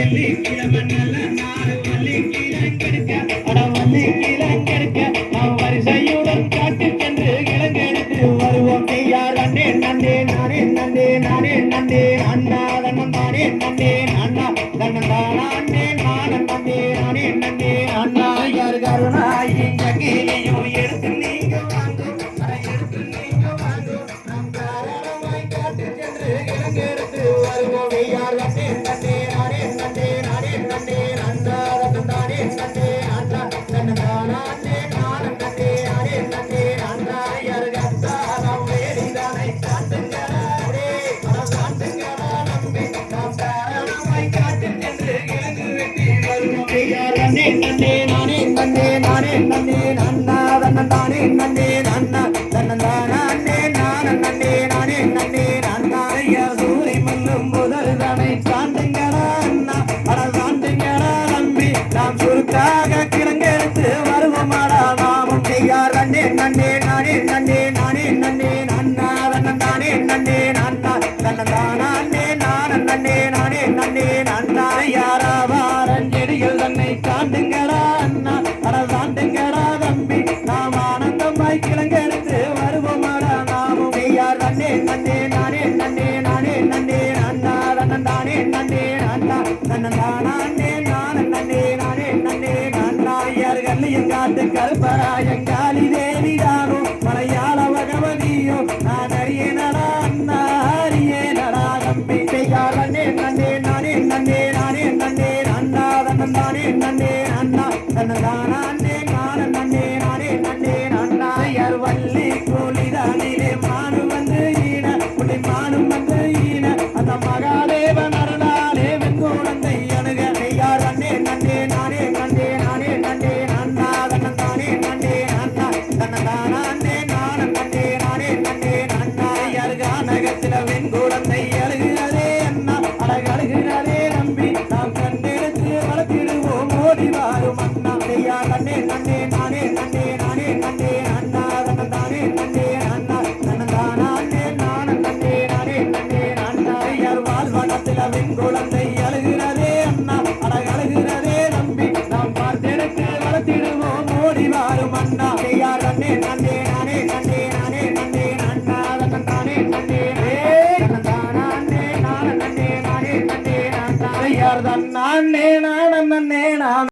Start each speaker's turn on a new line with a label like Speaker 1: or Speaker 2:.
Speaker 1: வெள்ளிக்கிழமன் நன்னே நன்னே நானே நன்னே நானே நன்னே நன்னா தன்ன தானே நன்னே நன்னா தன்ன தானே நான நன்னே நானே நன்னே நன்னாரையா சூரை மல்லும் முதல் தனை சாண்டுங்கடா அண்ணா அட சாண்டுங்கடா நம்பி நாம் சுருக்காக கிடங்கெடுத்து வருவோமாடா நாமும் நீயார் நன்னே அது கருப்பராயங்காலி தேவி தானோ மலையாள பகவதியோ நான் அறியனடா அண்ணா அறியனடா நம்பி நன்னே நன்னே நானே நன்னே நானே நன்னே அண்ணா தன்னே நன்னே அண்ணா தன்னதானா நேரத்தில் வெண்குடத்தை அழுகிறாரே அண்ணா அழகழுகிறாரே நம்பி நாம் கண்ணெடுத்து வளர்த்திடுவோம். ஓடி வாரும் அண்ணா. ஐயா கண்ணே கண்ணே நானே கண்ணே நானே கண்ணே அண்ணா. கண்ணன் தானே கண்ணே அண்ணா. கண்ணன் தானே நானும் கண்ணே நானே கண்ணே அண்ணா. ஐயா வாழ்வனத்தில் வெண்குடம் and I